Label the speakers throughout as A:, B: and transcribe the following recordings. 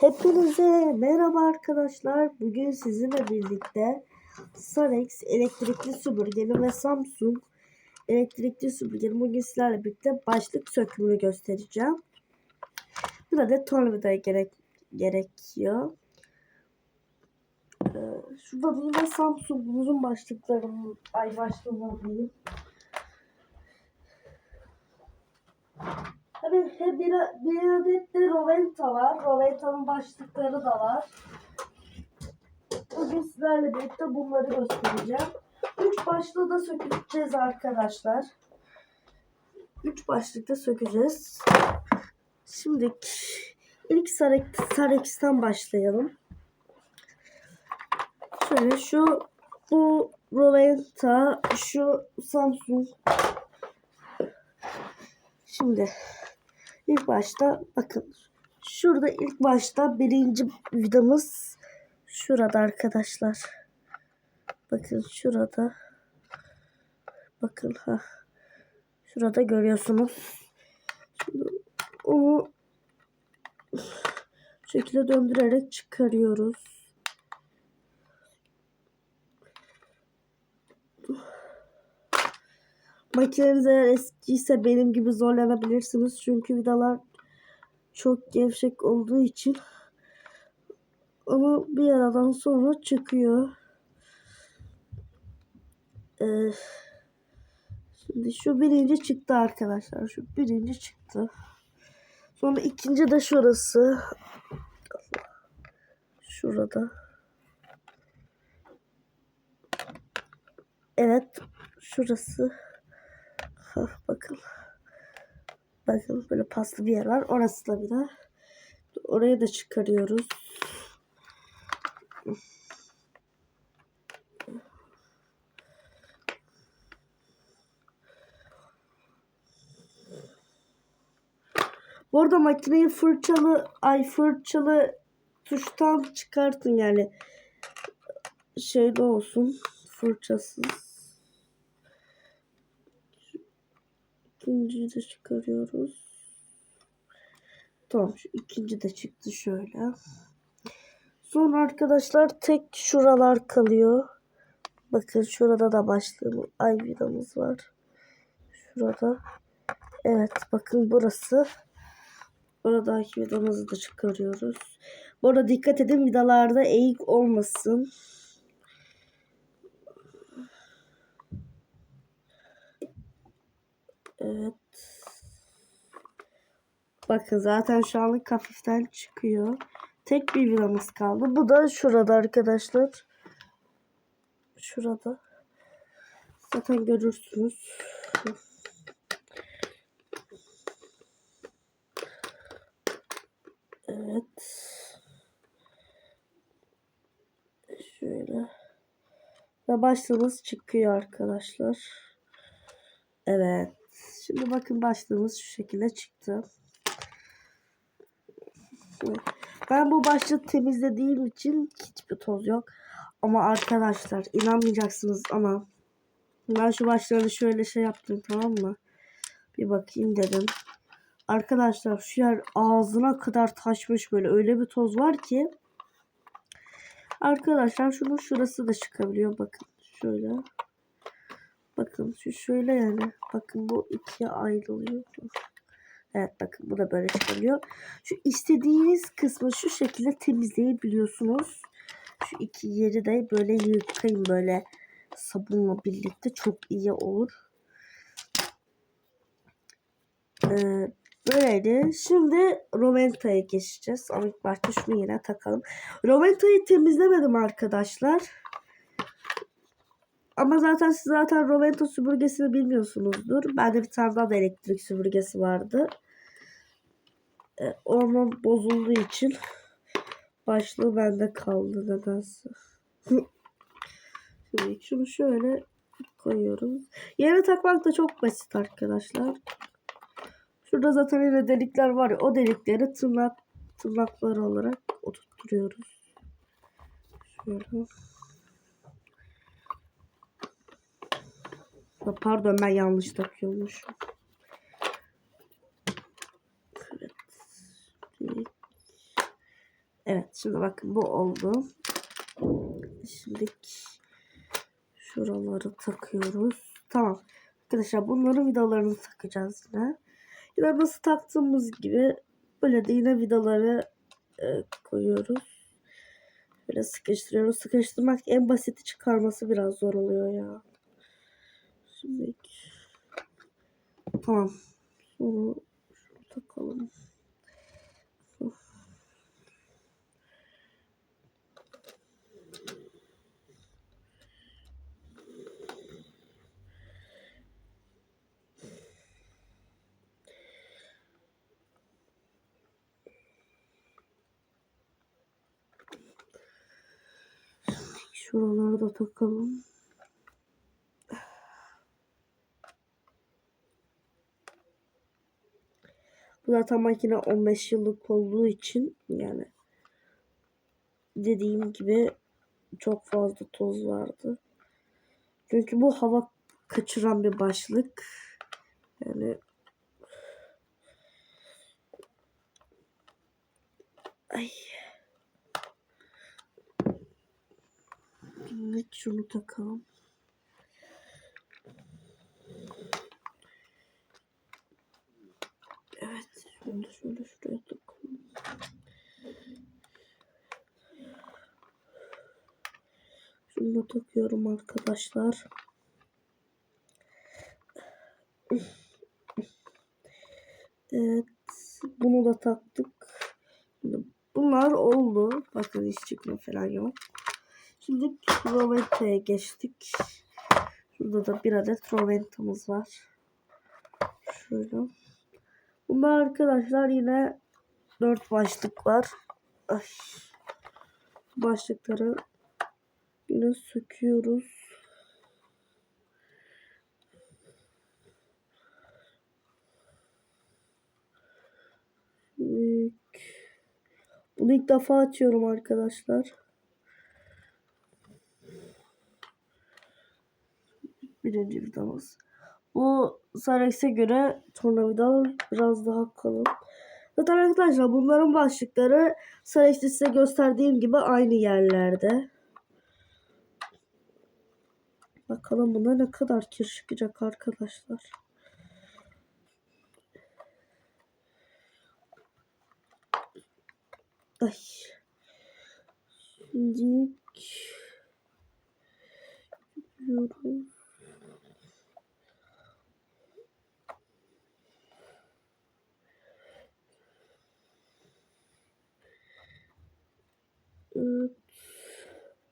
A: Hepinize merhaba arkadaşlar. Bugün sizinle birlikte Sarex elektrikli süpürgeli ve Samsung elektrikli süpürgeli bugün sizlerle birlikte başlık sökümünü göstereceğim. Bir adet tornavida gerek, gerekiyor. Ee, şurada da yine Samsung'umuzun başlıklarını ay başlığını diyeyim. Tabii bir, bir adet de Roventa var. Roventa'nın başlıkları da var. Bugün sizlerle birlikte bunları göstereceğim. Üç başlığı da sökeceğiz arkadaşlar. Üç başlıkta sökeceğiz. Şimdi ilk Sarex, Sarex'ten başlayalım. Şöyle şu bu Roventa, şu Samsung. Şimdi ilk başta bakın şurada ilk başta birinci vidamız şurada arkadaşlar. Bakın şurada. Bakın ha. Şurada görüyorsunuz. Şimdi onu şekilde döndürerek çıkarıyoruz. Makineniz eğer eskiyse benim gibi zorlanabilirsiniz. Çünkü vidalar çok gevşek olduğu için. Ama bir aradan sonra çıkıyor. Ee, şimdi şu birinci çıktı arkadaşlar. Şu birinci çıktı. Sonra ikinci de şurası. Şurada. Evet. Şurası. Hah, bakın. Bakın böyle paslı bir yer var. Orası da bir de. Orayı da çıkarıyoruz. Bu arada makineyi fırçalı ay fırçalı tuştan çıkartın yani şeyde olsun fırçasız. İkinciyi de çıkarıyoruz. Tamam şu ikinci de çıktı şöyle. Sonra arkadaşlar tek şuralar kalıyor. Bakın şurada da başlığımız ay vidamız var. Şurada. Evet bakın burası. Buradaki vidamızı da çıkarıyoruz. Bu arada dikkat edin vidalarda eğik olmasın. Evet. Bakın zaten şu anlık hafiften çıkıyor. Tek bir vidamız kaldı. Bu da şurada arkadaşlar. Şurada. Zaten görürsünüz. Evet. Şöyle. Ve başlığımız çıkıyor arkadaşlar. Evet. Şimdi bakın başlığımız şu şekilde çıktı. Ben bu başlığı temizlediğim için hiçbir toz yok. Ama arkadaşlar inanmayacaksınız ama ben şu başlarını şöyle şey yaptım tamam mı? Bir bakayım dedim. Arkadaşlar şu yer ağzına kadar taşmış böyle öyle bir toz var ki. Arkadaşlar şunun şurası da çıkabiliyor bakın şöyle. Bakın şu şöyle yani. Bakın bu ikiye ayrılıyor. Evet bakın bu da böyle çıkabiliyor. Şu istediğiniz kısmı şu şekilde temizleyebiliyorsunuz. Şu iki yeri de böyle yıkayın böyle sabunla birlikte çok iyi olur. Ee, böyleydi. Şimdi Roventa'ya geçeceğiz. Ama ilk başta şunu yine takalım. Roventa'yı temizlemedim arkadaşlar. Ama zaten siz zaten Rovento süpürgesini bilmiyorsunuzdur. Bende bir tane daha da elektrik süpürgesi vardı. Ee, onun bozulduğu için başlığı bende kaldı nedense. Şimdi şunu şöyle koyuyoruz. Yere takmak da çok basit arkadaşlar. Şurada zaten yine delikler var ya o delikleri tırnak tırnakları olarak oturtuyoruz. Şöyle. Pardon ben yanlış takıyormuşum. Evet. Şimdi bakın bu oldu. Şimdi şuraları takıyoruz. Tamam. Arkadaşlar bunların vidalarını takacağız yine. Yine nasıl taktığımız gibi böyle de yine vidaları e, koyuyoruz. Böyle sıkıştırıyoruz. Sıkıştırmak en basiti çıkarması biraz zor oluyor ya. Şimdi tamam. Sonra takalım. Şuraları da takalım. Zaten makine 15 yıllık olduğu için yani dediğim gibi çok fazla toz vardı. Çünkü bu hava kaçıran bir başlık. Yani Ay. Evet şunu takalım. Da şöyle şuraya takalım. Şunu takıyorum arkadaşlar. Evet bunu da taktık. Bunlar oldu. Bakın hiç çıkma falan yok. Şimdi Roventa'ya geçtik. Şurada da bir adet Roventa'mız var. Şöyle. Bunlar arkadaşlar yine dört başlık var. Ay. Başlıkları yine söküyoruz. Bunu ilk defa açıyorum arkadaşlar. Birinci vidamız. Bu Sarex'e göre tornavidalar biraz daha kalın. Zaten arkadaşlar bunların başlıkları Sarex'te size gösterdiğim gibi aynı yerlerde. Bakalım buna ne kadar kir çıkacak arkadaşlar. Ay. Şimdi yapıyoruz. Evet.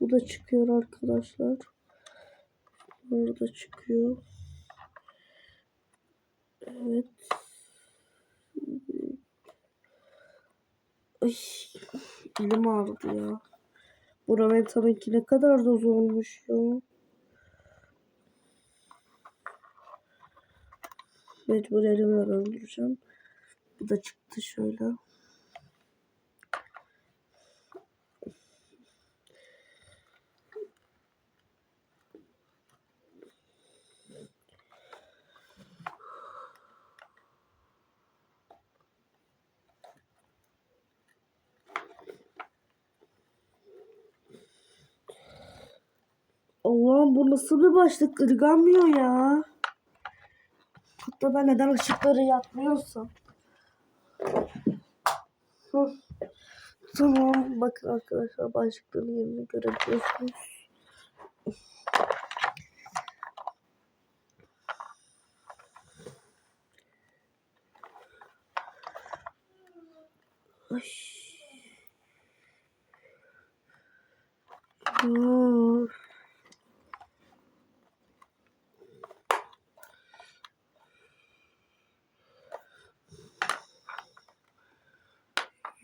A: Bu da çıkıyor arkadaşlar. Burada çıkıyor. Evet. Ay, elim ağrıdı ya. Bu Ravental'ınki ne kadar da zormuş ya. Mecbur elimle döndüreceğim. Bu da çıktı şöyle. Allah'ım bu nasıl bir başlık ırganmıyor ya. Hatta ben neden ışıkları yakmıyorsam. Tamam bakın arkadaşlar başlıkların yerini görebiliyorsunuz. Ay. Of.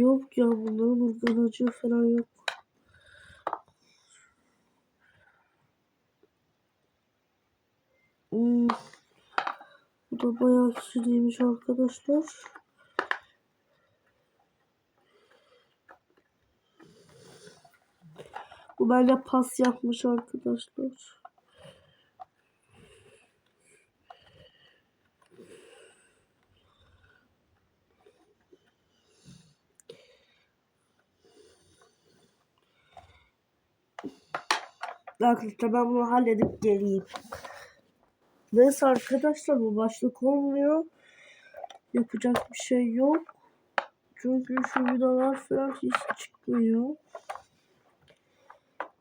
A: Yok ya bunların organacı falan yok. Hmm. Bu da bayağı kişiliymiş arkadaşlar. Bu bence pas yapmış arkadaşlar. Arkadaşlar ben bunu halledip geleyim. Neyse arkadaşlar bu başlık olmuyor. Yapacak bir şey yok. Çünkü şu vidalar falan hiç çıkmıyor.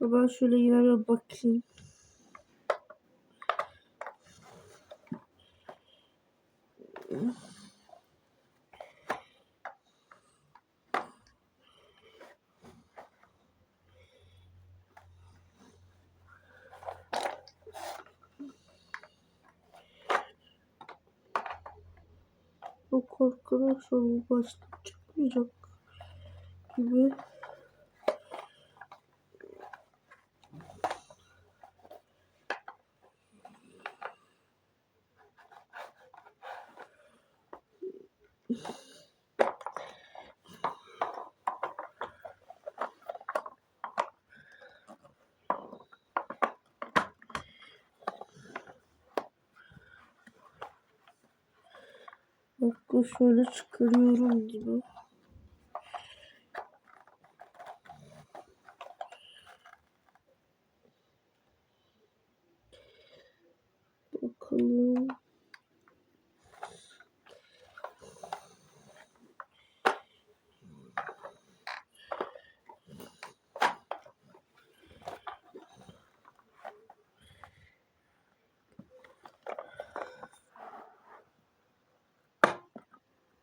A: Ben şöyle yine bir bakayım. Yok bu başlık çıkmayacak gibi. Şöyle çıkarıyorum gibi. Bakalım.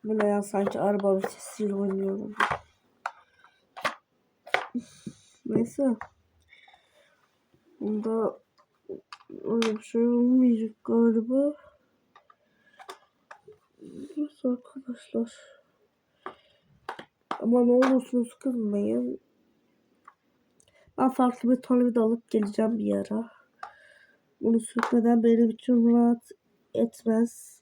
A: Bu ne ya sanki araba vitesiyle oynuyorum. Neyse. Bunda öyle bir şey olmayacak galiba. Neyse arkadaşlar. Ama ne olursunuz kızmayın. Ben farklı bir tornavida alıp geleceğim bir ara. Bunu sürtmeden benim için rahat etmez.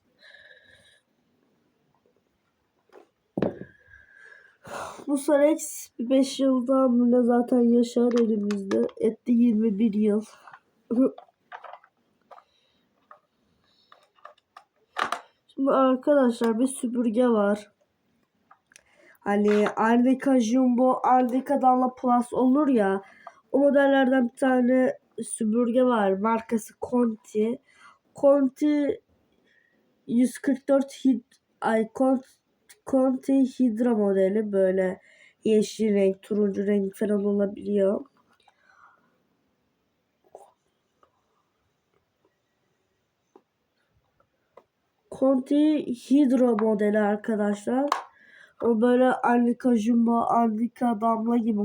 A: Bu Sarex 5 yıldan bile zaten yaşar elimizde. Etti 21 yıl. Şimdi arkadaşlar bir süpürge var. Hani Arnica Jumbo, Arnica Danla Plus olur ya. O modellerden bir tane süpürge var. Markası Conti. Conti 144 hid ay Conti Conti Hydra modeli böyle yeşil renk, turuncu renk falan olabiliyor. Conti Hydra modeli arkadaşlar. O böyle Annika Jumbo, Annika Damla gibi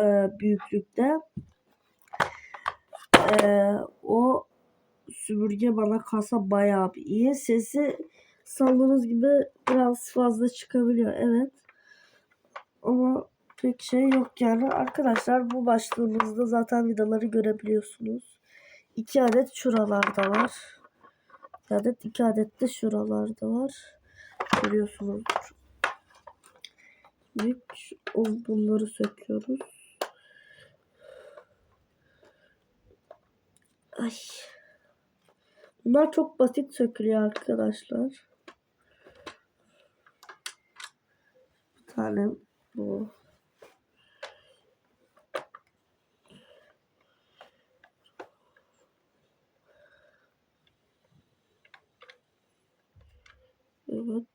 A: e, büyüklükte. E, o süpürge bana kasa bayağı bir iyi. Sesi sandığınız gibi biraz fazla çıkabiliyor. Evet. Ama pek şey yok yani. Arkadaşlar bu başlığımızda zaten vidaları görebiliyorsunuz. İki adet şuralarda var. Bir adet iki adet de şuralarda var. Görüyorsunuzdur. Şimdi bunları söküyoruz. Ay. Bunlar çok basit sökülüyor arkadaşlar. Tane bu. Evet.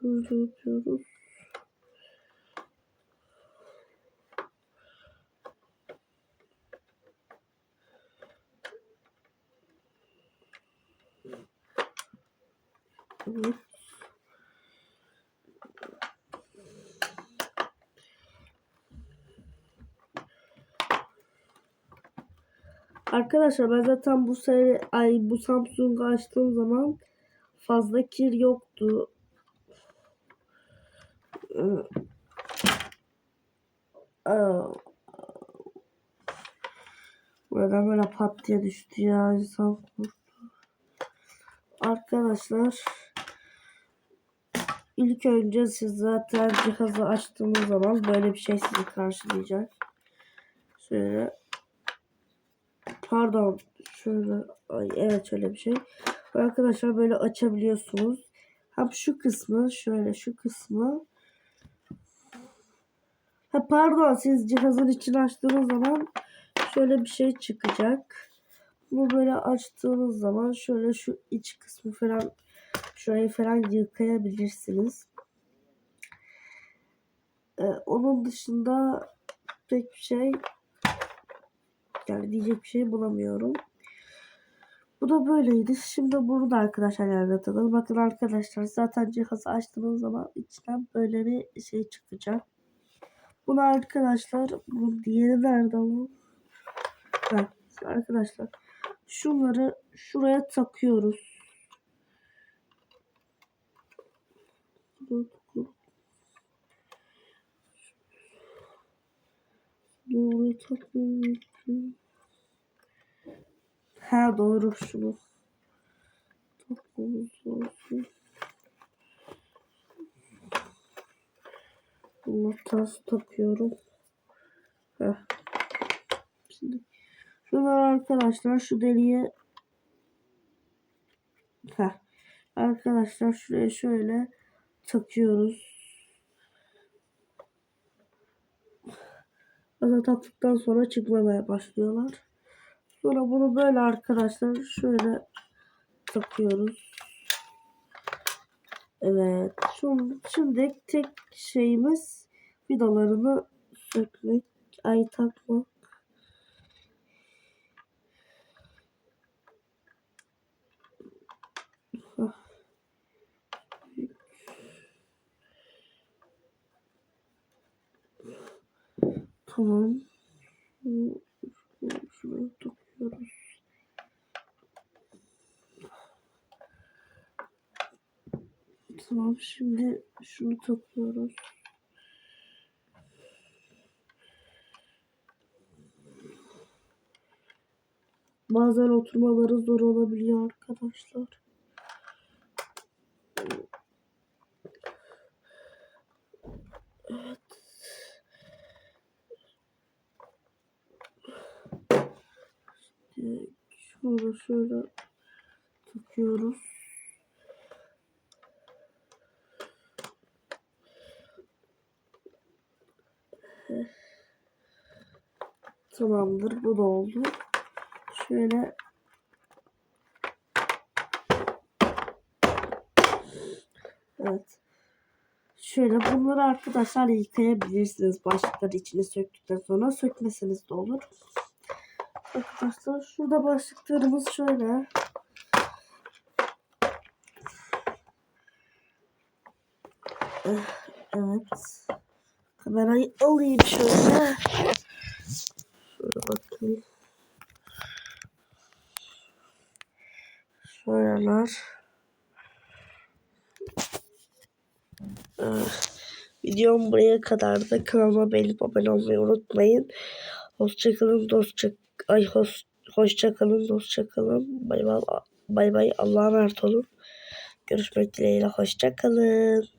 A: Şöyle yapıyoruz. Evet. Arkadaşlar ben zaten bu seri ay bu Samsung'u açtığım zaman fazla kir yoktu. Ee. Buradan böyle pat diye düştü ya insan korktu. Arkadaşlar ilk önce siz zaten cihazı açtığınız zaman böyle bir şey sizi karşılayacak. Şöyle pardon şöyle ay evet şöyle bir şey. Arkadaşlar böyle açabiliyorsunuz. Hem şu kısmı şöyle şu kısmı Ha pardon siz cihazın içini açtığınız zaman şöyle bir şey çıkacak. Bunu böyle açtığınız zaman şöyle şu iç kısmı falan şurayı falan yıkayabilirsiniz. Ee, onun dışında pek bir şey yani diyecek bir şey bulamıyorum. Bu da böyleydi. Şimdi bunu da arkadaşlar anlatalım. Bakın arkadaşlar zaten cihazı açtığınız zaman içinden böyle bir şey çıkacak. Bunu arkadaşlar bunun diğeri nerede? Ha, arkadaşlar şunları şuraya takıyoruz. Buraya takmıyorum. Ha doğru şunu. Takmamız lazım. Bunu ters takıyorum. Heh. Şimdi şunlar arkadaşlar şu deliğe Heh. Arkadaşlar şuraya şöyle takıyoruz. Zaten taktıktan sonra çıkmamaya başlıyorlar. Sonra bunu böyle arkadaşlar şöyle takıyoruz. Evet. Şimdi, şimdi tek şeyimiz vidalarını sökmek. Ay takmak. Tamam. Şuraya takıyoruz. Tamam şimdi şunu takıyoruz. Bazen oturmaları zor olabiliyor arkadaşlar. Şimdi şunu şöyle takıyoruz. Tamamdır. Bu da oldu. Şöyle Evet. Şöyle bunları arkadaşlar yıkayabilirsiniz. Başlıkları içine söktükten sonra sökmeseniz de olur. Arkadaşlar şurada başlıklarımız şöyle. Evet. Kamerayı alayım şöyle. Şöyle bakayım. Şöyleler. Evet. Videom buraya kadardı. Kanalıma beğenip abone olmayı unutmayın. Hoşçakalın, dostça ay hoş, hoşçakalın, dostçakalın. Bay bay. Bay bay. Allah'a emanet olun. Görüşmek dileğiyle. Hoşçakalın.